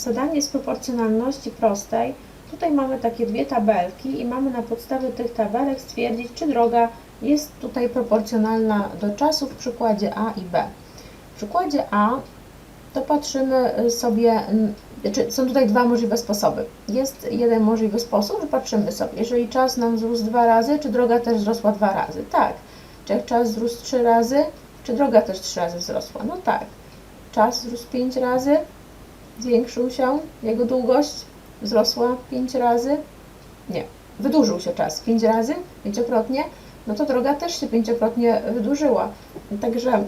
zadanie z proporcjonalności prostej. Tutaj mamy takie dwie tabelki i mamy na podstawie tych tabelek stwierdzić, czy droga jest tutaj proporcjonalna do czasu w przykładzie A i B. W przykładzie A to patrzymy sobie, znaczy są tutaj dwa możliwe sposoby. Jest jeden możliwy sposób, że patrzymy sobie, jeżeli czas nam wzrósł dwa razy, czy droga też wzrosła dwa razy? Tak. Czy jak czas wzrósł trzy razy, czy droga też trzy razy wzrosła? No tak. Czas wzrósł pięć razy, zwiększył się, jego długość wzrosła pięć razy, nie, wydłużył się czas pięć razy, pięciokrotnie, no to droga też się pięciokrotnie wydłużyła. Także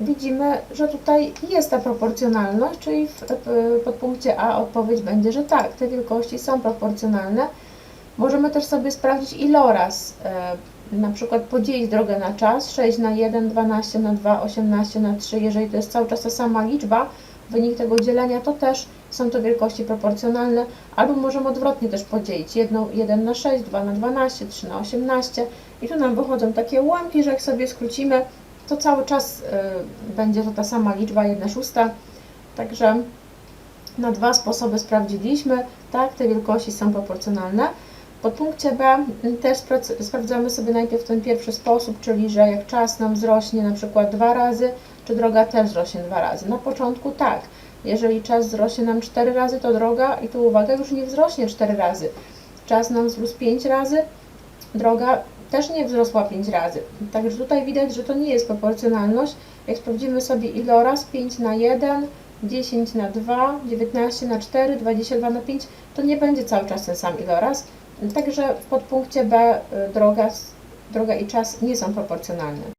widzimy, że tutaj jest ta proporcjonalność, czyli w w podpunkcie A odpowiedź będzie, że tak, te wielkości są proporcjonalne. Możemy też sobie sprawdzić iloraz, e, na przykład podzielić drogę na czas, 6 na 1, 12 na 2, 18 na 3, jeżeli to jest cały czas ta sama liczba, wynik tego dzielenia to też są to wielkości proporcjonalne, albo możemy odwrotnie też podzielić. 1, 1 na 6, 2 na 12, 3 na 18 i tu nam wychodzą takie ułamki, że jak sobie skrócimy, to cały czas y, będzie to ta sama liczba 1 szósta, także na dwa sposoby sprawdziliśmy, tak, te wielkości są proporcjonalne. W podpunkcie B m, też sprawdzamy sobie najpierw ten pierwszy sposób, czyli że jak czas nam wzrośnie na przykład dwa razy, czy droga też wzrośnie dwa razy. Na początku tak, jeżeli czas wzrośnie nam cztery razy, to droga, i tu uwaga, już nie wzrośnie cztery razy. Czas nam wzrósł pięć razy, droga też nie wzrosła 5 razy. Także tutaj widać, że to nie jest proporcjonalność. Jak sprawdzimy sobie iloraz 5 na 1, 10 na 2, 19 na 4, 22 na 5, to nie będzie cały czas ten sam iloraz. Także w podpunkcie B y, droga, droga i czas nie są proporcjonalne.